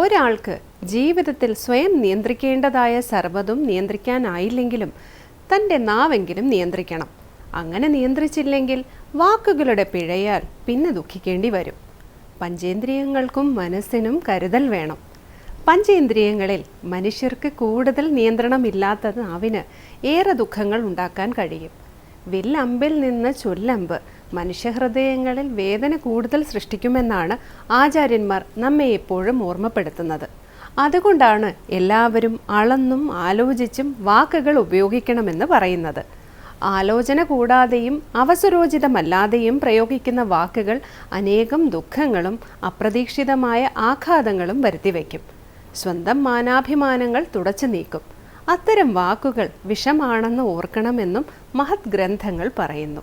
ഒരാൾക്ക് ജീവിതത്തിൽ സ്വയം നിയന്ത്രിക്കേണ്ടതായ സർവതും നിയന്ത്രിക്കാനായില്ലെങ്കിലും തന്റെ നാവെങ്കിലും നിയന്ത്രിക്കണം. അങ്ങനെ നിയന്ത്രിച്ചില്ലെങ്കിൽ വാക്കുകളുടെ പിഴയാൽ പിന്നെ ദുഃഖിക്കേണ്ടി വരും. പഞ്ചേന്ദ്രിയങ്ങൾക്കും മനസ്സിനും കരുതൽ വേണം. പഞ്ചേന്ദ്രിയങ്ങളിൽ മനുഷ്യർക്ക് കൂടുതൽ നിയന്ത്രണമില്ലാത്ത നാവിന് ഏറെ ദുഃഖങ്ങൾ ഉണ്ടാക്കാൻ കഴിയും. വില്ലമ്പിൽ നിന്ന് ചൊല്ലമ്പ്. മനുഷ്യഹൃദയങ്ങളിൽ വേദന കൂടുതൽ സൃഷ്ടിക്കുമെന്നാണ് ആചാര്യന്മാർ നമ്മെ എപ്പോഴും ഓർമ്മപ്പെടുത്തുന്നത്. അതുകൊണ്ടാണ് എല്ലാവരും അളന്നും ആലോചിച്ചും വാക്കുകൾ ഉപയോഗിക്കണമെന്ന് പറയുന്നത്. ആലോചന കൂടാതെയും അവസരോചിതമല്ലാതെയും പ്രയോഗിക്കുന്ന വാക്കുകൾ അനേകം ദുഃഖങ്ങളും അപ്രതീക്ഷിതമായ ആഘാതങ്ങളും വരുത്തിവെക്കും. സ്വന്തം മാനാഭിമാനങ്ങൾ തുടച്ചു നീക്കും. അത്തരം വാക്കുകൾ വിഷമാണെന്ന് ഓർക്കണമെന്നും മഹത് ഗ്രന്ഥങ്ങൾ പറയുന്നു.